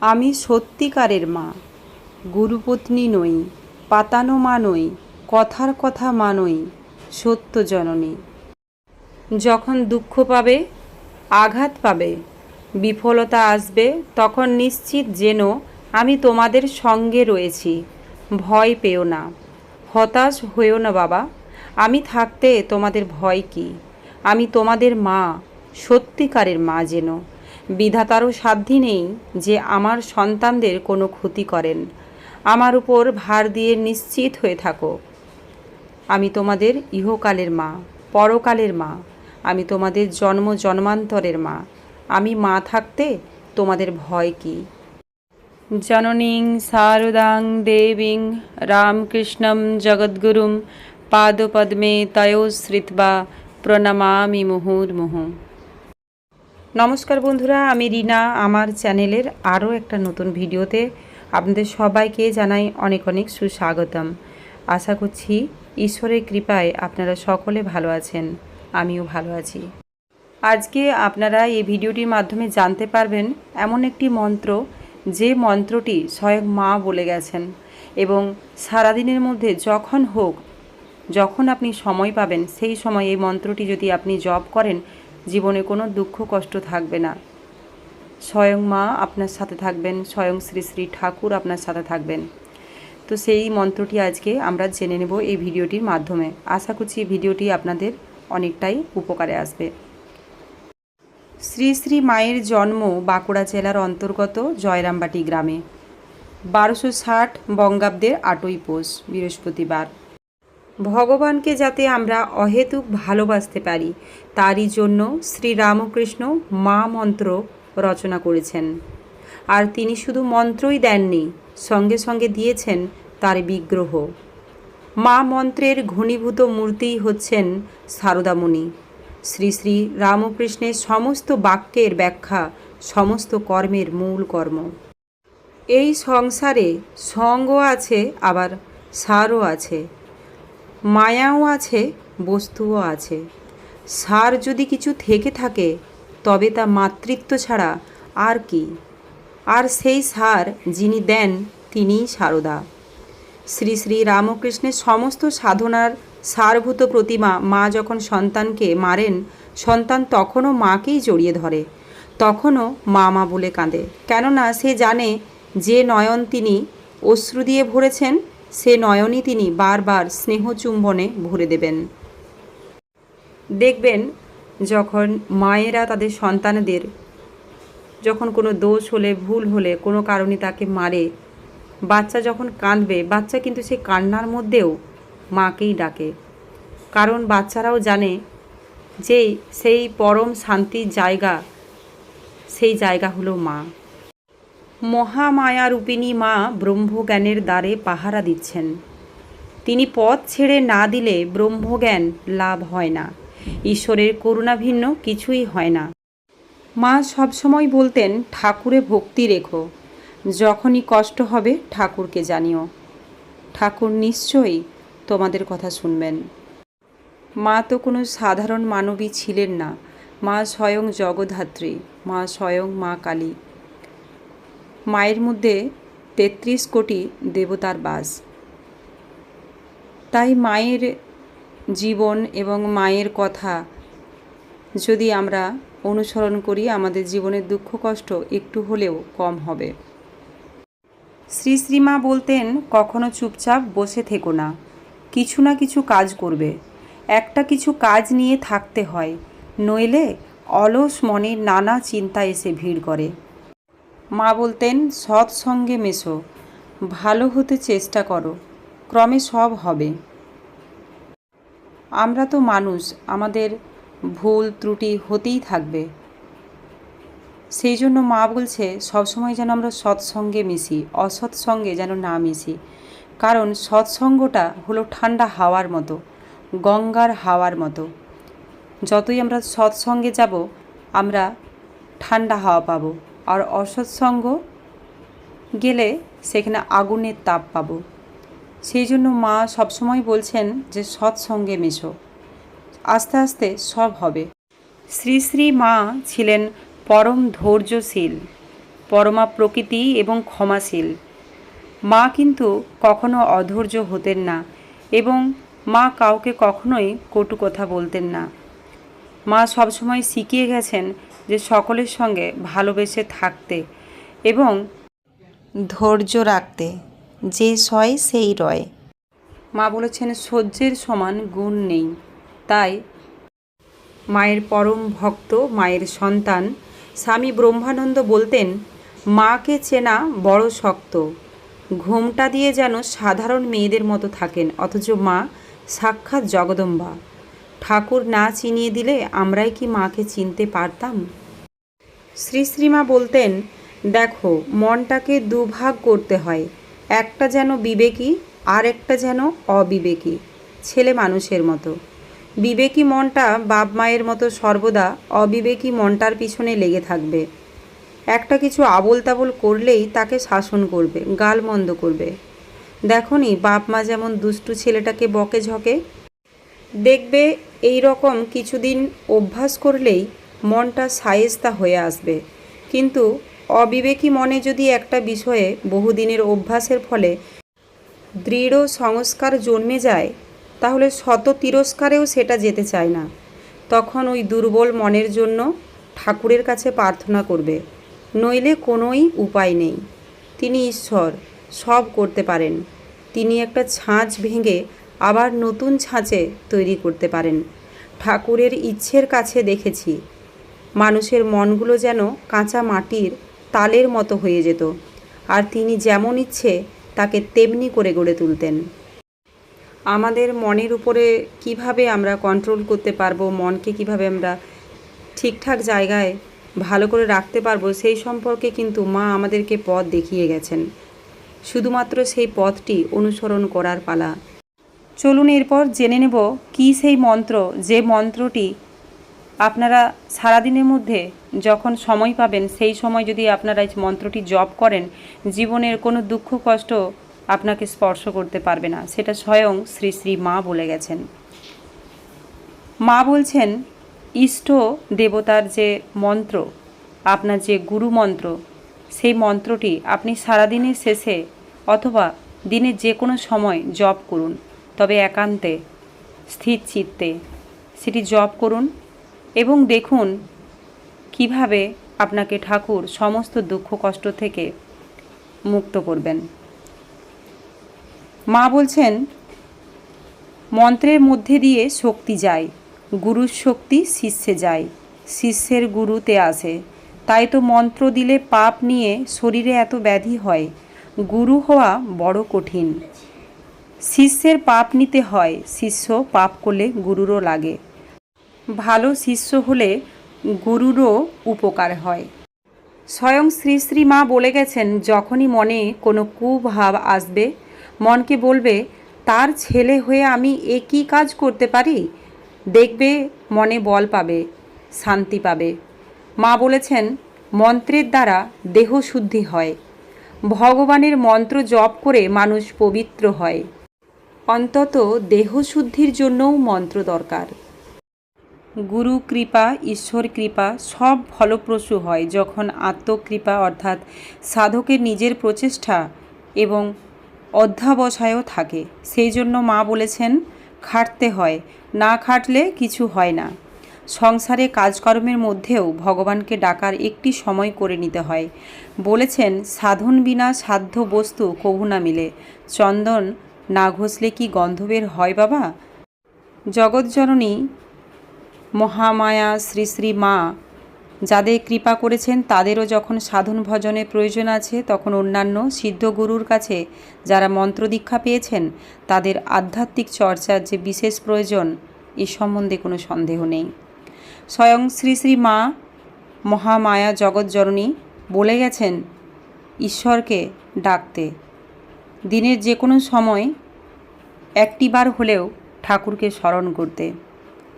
আমি সত্যিকারের মা। গুরুপত্নী নই, পাতানো মা নই, কথার কথা মা নই, সত্য জননী। যখন দুঃখ পাবে, আঘাত পাবে, বিফলতা আসবে, তখন নিশ্চিত যেন আমি তোমাদের সঙ্গে রয়েছি। ভয় পেও না। হতাশ হয়েও না বাবা। আমি থাকতে তোমাদের ভয় কি? আমি তোমাদের মা, সত্যিকারের মা যেন। বিধাতারও সাধ্যি নেই যে আমার সন্তানদের কোনো ক্ষতি করেন। আমার উপর ভার দিয়ে নিশ্চিত হয়ে থাকো। আমি তোমাদের ইহকালের মা, পরকালের মা। আমি তোমাদের জন্ম জন্মান্তরের মা। আমি মা থাকতে তোমাদের ভয় কি? জননীং শারদাং দেবীং রামকৃষ্ণম জগদ্গুরুম পাদপদ্মে তয়োশ্রিত্বা প্রণমামি মুহুর্মুহু। নমস্কার বন্ধুরা, আমি রিনা। আমার চ্যানেলের আরও একটা নতুন ভিডিওতে আপনাদের সবাইকে জানাই অনেক অনেক সুস্বাগতম। আশা করছি ঈশ্বরের কৃপায় আপনারা সকলে ভালো আছেন, আমিও ভালো আছি। আজকে আপনারা এই ভিডিওটির মাধ্যমে জানতে পারবেন এমন একটি মন্ত্র, যে মন্ত্রটি স্বয়ং মা বলে গেছেন এবং সারাদিনের মধ্যে যখন হোক, যখন আপনি সময় পাবেন, সেই সময় এই মন্ত্রটি যদি আপনি জপ করেন জীবনে কোনো দুঃখ, কষ্ট থাকবে না। স্বয়ং মা আপনার সাথে থাকবেন, স্বয়ং শ্রী শ্রী ঠাকুর আপনার সাথে থাকবেন। তো সেই মন্ত্রটি আজকে আমরা জেনে নেব এই ভিডিওটির মাধ্যমে। আশা করছি ভিডিওটি আপনাদের অনেকটাই উপকারে আসবে। শ্রী শ্রী মায়ের জন্ম বাঁকুড়া জেলার অন্তর্গত জয়রামবাটি গ্রামে। বারোশো ষাট বঙ্গাব্দের আটই পৌষ, বৃহস্পতিবার। ভগবানকে যাতে আমরা অহেতুক ভালোবাসতে পারি, তারই জন্য শ্রী রামকৃষ্ণ মা মন্ত্র রচনা করেছেন। আর তিনি শুধু মন্ত্রই দেননি, সঙ্গে সঙ্গে দিয়েছেন তার বিগ্রহ। মা মন্ত্রের ঘনীভূত মূর্তিই হচ্ছেন সারদামণি। শ্রী শ্রী রামকৃষ্ণের সমস্ত বাক্যের ব্যাখ্যা, সমস্ত কর্মের মূল কর্ম। এই সংসারে সঙ্গ আছে, আবার সারও আছে। মায়াও আছে, বস্তুও আছে। সার যদি কিছু থেকে থাকে, তবে তা মাতৃত্ব ছাড়া আর কি। আর সেই সার যিনি দেন, তিনিই সারদা। শ্রী শ্রী রামকৃষ্ণের সমস্ত সাধনার সারভূত প্রতিমা মা যখন সন্তানকে মারেন, সন্তান তখনও মাকেই জড়িয়ে ধরে। তখনও মা মা বলে কাঁদে। কেননা সে জানে যে নয়ন তিনি অশ্রু দিয়ে ভরেছেন সে নয়নই তিনি বারবার স্নেহ চুম্বনে ভরে দেবেন। দেখবেন, যখন মায়েরা তাদের সন্তানদের যখন কোনো দোষ হলে, ভুল হলে, কোনো কারণে তাকে মারে, বাচ্চা যখন কাঁদবে, বাচ্চা কিন্তু সেই কান্নার মধ্যেও মাকেই ডাকে। কারণ বাচ্চারাও জানে যে সেই পরম শান্তির জায়গা, সেই জায়গা হলো মা। মহামায়া রূপিণী মা ব্রহ্মজ্ঞানের দ্বারে পাহারা দিচ্ছেন। তিনি পথ ছেড়ে না দিলে ব্রহ্মজ্ঞান লাভ হয় না। ঈশ্বরের করুণা ভিন্ন, কিছুই হয় না। মা সবসময় বলতেন, ঠাকুরে ভক্তি রেখো। যখনই কষ্ট হবে, ঠাকুরকে জানিও। ঠাকুর নিশ্চয়ই তোমাদের কথা শুনবেন। মা তো কোনো সাধারণ মানবী ছিলেন না। মা স্বয়ং জগধাত্রী মা স্বয়ং মা কালী। মায়ের মধ্যে তেত্রিশ কোটি দেবতার বাস। তাই মায়ের জীবন এবং মায়ের কথা যদি আমরা অনুসরণ করি, আমাদের জীবনের দুঃখ কষ্ট একটু হলেও কম হবে। শ্রী শ্রীমা বলতেন, কখনো চুপচাপ বসে থেকো না। কিছু না কিছু কাজ করবে। একটা কিছু কাজ নিয়ে থাকতে হয়। নইলে অলস মনে নানা চিন্তা এসে ভিড় করে। মা বলতেন, সৎসঙ্গে মেশো, ভালো হতে চেষ্টা করো, ক্রমে সব হবে। আমরা তো মানুষ, আমাদের ভুল ত্রুটি হতেই থাকবে। সেই জন্য মা বলছে, সবসময় যেন আমরা সৎসঙ্গে মিশি, অসৎসঙ্গে যেন না মিশি। কারণ সৎসঙ্গটা হলো ঠান্ডা হাওয়ার মতো, গঙ্গার হাওয়ার মতো। যতই আমরা সৎসঙ্গে যাব, আমরা ঠান্ডা হাওয়া পাবো। আর অসৎসঙ্গ গেলে সেখানে আগুনের তাপ পাবো। সেই জন্য মা সবসময় বলছেন যে সৎসঙ্গে মেশো। আস্তে আস্তে সব হবে। শ্রী শ্রী মা ছিলেন পরম ধৈর্যশীল, পরমা প্রকৃতি এবং ক্ষমাশীল। মা কিন্তু কখনো অধৈর্য হতেন না এবং মা কাউকে কখনোই কটু কথা বলতেন না। মা সবসময় শিখিয়ে গেছেন যে সকলের সঙ্গে ভালোবেসে থাকতে এবং ধৈর্য রাখতে, যে সয় সেই রয়। মা বলেছেন, সহ্যের সমান গুণ নেই। তাই মায়ের পরম ভক্ত, মায়ের সন্তান, স্বামী ব্রহ্মানন্দ বলতেন, মাকে চেনা বড় শক্ত। ঘোমটা দিয়ে যেন সাধারণ মেয়েদের মতো থাকেন, অথচ মা সাক্ষাৎ জগদম্বা। ঠাকুর না চিনিয়ে দিলে আমরাই কি মাকে চিনতে পারতাম? শ্রী শ্রীমা বলতেন, দেখো, মনটাকে দুভাগ করতে হয়, একটা যেন বিবেকী আর একটা যেন অবিবেকী, ছেলে মানুষের মতো। বিবেকী মনটা বাপ মায়ের মতো সর্বদা অবিবেকী মনটার পিছনে লেগে থাকবে। একটা কিছু আবোল তাবোল করলেই তাকে শাসন করবে গালমন্দ করবে। দেখনি, বাপ মা যেমন দুষ্টু ছেলেটাকে বকে ঝকে, দেখবে এই রকম কিছুদিন অভ্যাস করলেই মনটা সায়েস্তা হয়ে আসবে। কিন্তু অবিবেকী মনে যদি একটা বিষয়ে বহুদিনের অভ্যাসের ফলে দৃঢ় সংস্কার জন্মে যায়, তাহলে শত তিরস্কারেও সেটা যেতে চায় না। তখন ওই দুর্বল মনের জন্য ঠাকুরের কাছে প্রার্থনা করবে, নইলে কোনোই উপায় নেই। তিনি ঈশ্বর, সব করতে পারেন। তিনি একটা ছাঁচ ভেঙে আবার নতুন ছাঁচে তৈরি করতে পারেন। ঠাকুরের ইচ্ছের কাছে দেখেছি। মানুষের মনগুলো যেন কাঁচা মাটির তালের মতো হয়ে যেত, আর তিনি যেমন ইচ্ছে তাকে তেমনি করে গড়ে তুলতেন। আমাদের মনের উপরে কীভাবে আমরা কন্ট্রোল করতে পারব, মনকে কীভাবে আমরা ঠিকঠাক জায়গায় ভালো করে রাখতে পারব, সেই সম্পর্কে কিন্তু মা আমাদেরকে পথ দেখিয়ে গেছেন। শুধুমাত্র সেই পথটি অনুসরণ করার পালা। চলুন এরপর জেনে নেব কী সেই মন্ত্র, যে মন্ত্রটি আপনারা সারাদিনের মধ্যে যখন সময় পাবেন, সেই সময় যদি আপনারা এই মন্ত্রটি জপ করেন, জীবনের কোনো দুঃখ, কষ্ট আপনাকে স্পর্শ করতে পারবে না। সেটা স্বয়ং শ্রী শ্রী মা বলে গেছেন। মা বলছেন, ইষ্ট দেবতার যে মন্ত্র, আপনার যে গুরু মন্ত্র, সেই মন্ত্রটি আপনি সারাদিনের শেষে অথবা দিনের যে কোনো সময় জপ করুন। তবে একান্তে, স্থির চিত্তে সেটি জপ করুন এবং দেখুন কীভাবে আপনাকে ঠাকুর সমস্ত দুঃখ কষ্ট থেকে মুক্ত করবেন। মা বলছেন, মন্ত্রের মধ্যে দিয়ে শক্তি যায়, গুরুর শক্তি শিষ্যে যায়, শিষ্যের গুরুতে আসে। তাই তো মন্ত্র দিলে পাপ নিয়ে শরীরে এত ব্যাধি হয়, গুরু হওয়া বড় কঠিন। শিষ্যের পাপ নিতে হয়, শিষ্য পাপ করলে গুরুরও লাগে। ভালো শিষ্য হলে গুরুরও উপকার হয়। স্বয়ং শ্রী শ্রী মা বলে গেছেন, যখনই মনে কোনো কুভাব আসবে, মনকে বলবে, তার ছেলে হয়ে আমি এ কী কাজ করতে পারি? দেখবে, মনে বল পাবে, শান্তি পাবে। মা বলেছেন, মন্ত্রের দ্বারা দেহ শুদ্ধি হয়। ভগবানের মন্ত্র জপ করে মানুষ পবিত্র হয়। অন্তত দেহ শুদ্ধির জন্যও মন্ত্র দরকার। গুরু কৃপা, ঈশ্বর কৃপা সব ফলপ্রসূ হয় যখন আত্মকৃপা অর্থাৎ সাধকের নিজের প্রচেষ্টা এবং অধ্যাবসায়ও থাকে। সেই জন্য মা বলেছেন, খাটতে হয়, না খাটলে কিছু হয় না। সংসারে কাজকর্মের মধ্যেও ভগবানকে ডাকার একটি সময় করে নিতে হয়। বলেছেন, সাধন বিনা সাধ্য বস্তু কভু না মিলে। চন্দন না ঘষলে কি গন্ধবের হয় বাবা? জগৎজননী মহামায়া, শ্রী শ্রী মা, যাদের কৃপা করেছেন, তাদেরও যখন সাধন ভজনের প্রয়োজন আছে, তখন অন্যান্য সিদ্ধ গুরুর কাছে যারা মন্ত্র দীক্ষা পেয়েছেন, তাদের আধ্যাত্মিক চর্চার যে বিশেষ প্রয়োজন, এ সম্বন্ধে কোনো সন্দেহ নেই। স্বয়ং শ্রী শ্রী মা, মহামায়া জগৎজননী বলে গেছেন, ঈশ্বরকে ডাকতে। দিনের যে কোনো সময় একটি বার হলেও ঠাকুরকে স্মরণ করতে।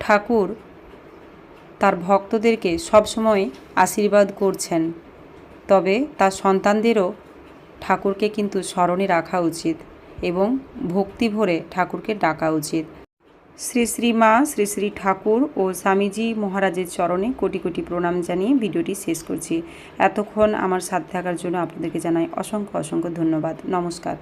ঠাকুর তার ভক্তদেরকে সবসময় আশীর্বাদ করছেন। তবে তার সন্তানদেরও ঠাকুরকে কিন্তু স্মরণে রাখা উচিত এবং ভক্তি ভরে ঠাকুরকে ডাকা উচিত। শ্রী শ্রী মা, শ্রী শ্রী ঠাকুর ও স্বামীজি মহারাজের চরণে কোটি কোটি প্রণাম জানিয়ে ভিডিওটি শেষ করছি। এতক্ষণ আমার সাথে থাকার জন্য আপনাদেরকে জানাই অসংখ্য অসংখ্য ধন্যবাদ। নমস্কার।